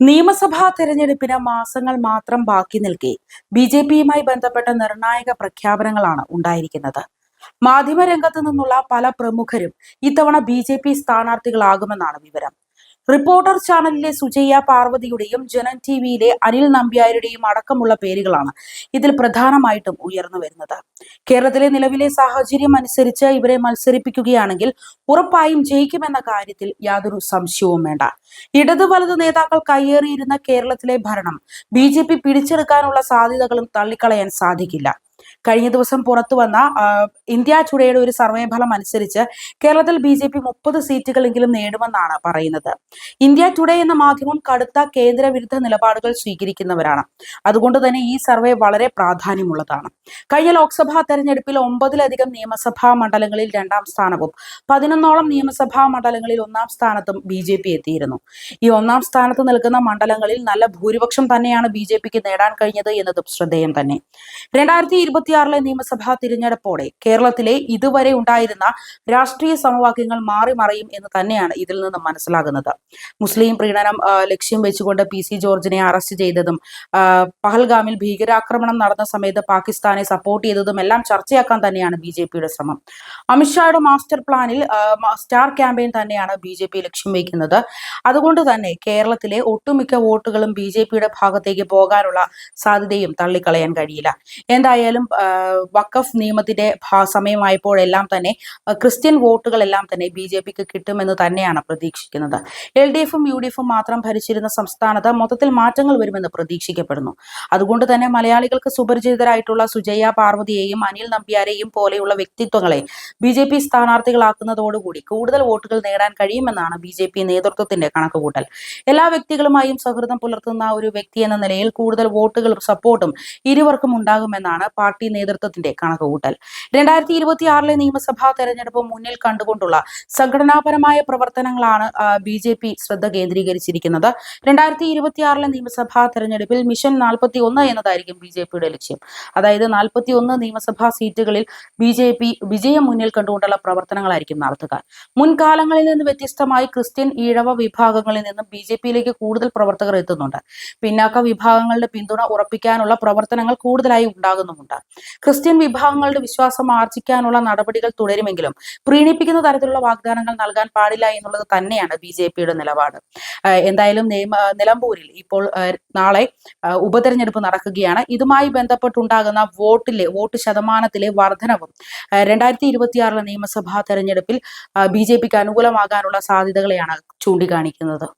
നിയമസഭാ തെരഞ്ഞെടുപ്പിന് മാസങ്ങൾ മാത്രം ബാക്കി നിൽക്കെ ബി ജെ പിയുമായി ബന്ധപ്പെട്ട നിർണായക പ്രഖ്യാപനങ്ങളാണ് ഉണ്ടായിരിക്കുന്നത്. മാധ്യമരംഗത്ത് നിന്നുള്ള പല പ്രമുഖരും ഇത്തവണ ബി ജെ പി സ്ഥാനാർത്ഥികളാകുമെന്നാണ് വിവരം. റിപ്പോർട്ടർ ചാനലിലെ സുജയ്യ പാർവതിയുടെയും ജനൻ ടി വിയിലെ അനിൽ നമ്പ്യാരുടെയും അടക്കമുള്ള പേരുകളാണ് ഇതിൽ പ്രധാനമായിട്ടും ഉയർന്നു വരുന്നത്. കേരളത്തിലെ നിലവിലെ സാഹചര്യം അനുസരിച്ച് ഇവരെ മത്സരിപ്പിക്കുകയാണെങ്കിൽ ഉറപ്പായും ജയിക്കുമെന്ന കാര്യത്തിൽ യാതൊരു സംശയവും വേണ്ട. ഇടതു വലതു നേതാക്കൾ കയ്യേറിയിരുന്ന കേരളത്തിലെ ഭരണം ബി പിടിച്ചെടുക്കാനുള്ള സാധ്യതകളും തള്ളിക്കളയാൻ സാധിക്കില്ല. കഴിഞ്ഞ ദിവസം പുറത്തു വന്ന ഇന്ത്യ ടുഡേയുടെ ഒരു സർവേ ഫലം അനുസരിച്ച് കേരളത്തിൽ ബി ജെ പി മുപ്പത് സീറ്റുകളെങ്കിലും നേടുമെന്നാണ് പറയുന്നത്. ഇന്ത്യ ടുഡേ എന്ന മാധ്യമം കടുത്ത കേന്ദ്ര വിരുദ്ധ നിലപാടുകൾ സ്വീകരിക്കുന്നവരാണ്. അതുകൊണ്ട് തന്നെ ഈ സർവേ വളരെ പ്രാധാന്യമുള്ളതാണ്. കഴിഞ്ഞ ലോക്സഭാ തെരഞ്ഞെടുപ്പിൽ ഒമ്പതിലധികം നിയമസഭാ മണ്ഡലങ്ങളിൽ രണ്ടാം സ്ഥാനവും പതിനൊന്നോളം നിയമസഭാ മണ്ഡലങ്ങളിൽ ഒന്നാം സ്ഥാനത്തും ബി ജെ പി എത്തിയിരുന്നു. ഈ ഒന്നാം സ്ഥാനത്ത് നിൽക്കുന്ന മണ്ഡലങ്ങളിൽ നല്ല ഭൂരിപക്ഷം തന്നെയാണ് ബി ജെ പിക്ക് നേടാൻ കഴിഞ്ഞത് എന്നതും ശ്രദ്ധേയം തന്നെ. രണ്ടായിരത്തി ഇരുപത്തിയാറിലെ നിയമസഭാ തിരഞ്ഞെടുപ്പോടെ കേരളത്തിലെ ഇതുവരെ ഉണ്ടായിരുന്ന രാഷ്ട്രീയ സമവാക്യങ്ങൾ മാറി മറയും എന്ന് തന്നെയാണ് ഇതിൽ നിന്ന് മനസ്സിലാകുന്നത്. മുസ്ലിം പ്രീണനം ലക്ഷ്യം വെച്ചുകൊണ്ട് പി സി ജോർജിനെ അറസ്റ്റ് ചെയ്തതും പഹൽഗാമിൽ ഭീകരാക്രമണം നടന്ന സമയത്ത് പാകിസ്ഥാനെ സപ്പോർട്ട് ചെയ്തതും എല്ലാം ചർച്ചയാക്കാൻ തന്നെയാണ് ബി ജെ പിയുടെ ശ്രമം. അമിത്ഷായുടെ മാസ്റ്റർ പ്ലാനിൽ സ്റ്റാർ ക്യാമ്പയിൻ തന്നെയാണ് ബി ജെ പി ലക്ഷ്യം വയ്ക്കുന്നത് അതുകൊണ്ട് തന്നെ കേരളത്തിലെ ഒട്ടുമിക്ക വോട്ടുകളും ബി ജെ പിയുടെ ഭാഗത്തേക്ക് പോകാനുള്ള സാധ്യതയും തള്ളിക്കളയാൻ കഴിയില്ല. എന്തായാലും ആ, വഖഫ് നിയമത്തിന്റെ സമയമായപ്പോഴെല്ലാം തന്നെ ക്രിസ്ത്യൻ വോട്ടുകളെല്ലാം തന്നെ ബി ജെ പിക്ക് കിട്ടുമെന്ന് തന്നെയാണ് പ്രതീക്ഷിക്കുന്നത്. എൽ ഡി എഫും യു ഡി എഫും മാത്രം ഭരിച്ചിരുന്ന സംസ്ഥാനത്ത് മൊത്തത്തിൽ മാറ്റങ്ങൾ വരുമെന്ന് പ്രതീക്ഷിക്കപ്പെടുന്നു. അതുകൊണ്ട് തന്നെ മലയാളികൾക്ക് സുപരിചിതരായിട്ടുള്ള സുജയ പാർവതിയെയും അനിൽ നമ്പ്യാരെയും പോലെയുള്ള വ്യക്തിത്വങ്ങളെ ബി ജെ പി സ്ഥാനാർത്ഥികളാക്കുന്നതോടുകൂടി കൂടുതൽ വോട്ടുകൾ നേടാൻ കഴിയുമെന്നാണ് ബി ജെ പി നേതൃത്വത്തിന്റെ കണക്കുകൂട്ടൽ. എല്ലാ വ്യക്തികളുമായും സൗഹൃദം പുലർത്തുന്ന ഒരു വ്യക്തി എന്ന നിലയിൽ കൂടുതൽ വോട്ടുകളും സപ്പോർട്ടും ഇരുവർക്കും ഉണ്ടാകുമെന്നാണ് നേതൃത്വത്തിന്റെ കണക്കുകൂട്ടൽ. രണ്ടായിരത്തി ഇരുപത്തിയാറിലെ നിയമസഭാ തെരഞ്ഞെടുപ്പ് മുന്നിൽ കണ്ടുകൊണ്ടുള്ള സംഘടനാപരമായ പ്രവർത്തനങ്ങളാണ് ബി ജെ പി ശ്രദ്ധ കേന്ദ്രീകരിച്ചിരിക്കുന്നത്. രണ്ടായിരത്തി ഇരുപത്തിയാറിലെ നിയമസഭാ തെരഞ്ഞെടുപ്പിൽ മിഷൻ നാൽപ്പത്തി ഒന്ന് എന്നതായിരിക്കും ബി ജെ പിയുടെ ലക്ഷ്യം. അതായത് നാൽപ്പത്തി ഒന്ന് നിയമസഭാ സീറ്റുകളിൽ ബി ജെ പി വിജയം മുന്നിൽ കണ്ടുകൊണ്ടുള്ള പ്രവർത്തനങ്ങളായിരിക്കും നടത്തുക. മുൻകാലങ്ങളിൽ നിന്ന് വ്യത്യസ്തമായി ക്രിസ്ത്യൻ ഈഴവ വിഭാഗങ്ങളിൽ നിന്നും ബി ജെ പിയിലേക്ക് കൂടുതൽ പ്രവർത്തകർ എത്തുന്നുണ്ട്. പിന്നാക്ക വിഭാഗങ്ങളുടെ പിന്തുണ ഉറപ്പിക്കാനുള്ള പ്രവർത്തനങ്ങൾ കൂടുതലായി ഉണ്ടാകുന്നുമുണ്ട്. ക്രിസ്ത്യൻ വിഭാഗങ്ങളുടെ വിശ്വാസം ആർജിക്കാനുള്ള നടപടികൾ തുടരുമെങ്കിലും പ്രീണിപ്പിക്കുന്ന തരത്തിലുള്ള വാഗ്ദാനങ്ങൾ നൽകാൻ പാടില്ല എന്നുള്ളത് തന്നെയാണ് ബി ജെ പിയുടെ നിലപാട്. എന്തായാലും നിയമ നിലമ്പൂരിൽ ഇപ്പോൾ നാളെ ഉപതെരഞ്ഞെടുപ്പ് നടക്കുകയാണ്. ഇതുമായി ബന്ധപ്പെട്ടുണ്ടാകുന്ന വോട്ടിലെ വോട്ട് ശതമാനത്തിലെ വർധനവും രണ്ടായിരത്തി ഇരുപത്തിയാറിലെ നിയമസഭാ തെരഞ്ഞെടുപ്പിൽ ബി ജെ പിക്ക് അനുകൂലമാകാനുള്ള സാധ്യതകളെയാണ് ചൂണ്ടിക്കാണിക്കുന്നത്.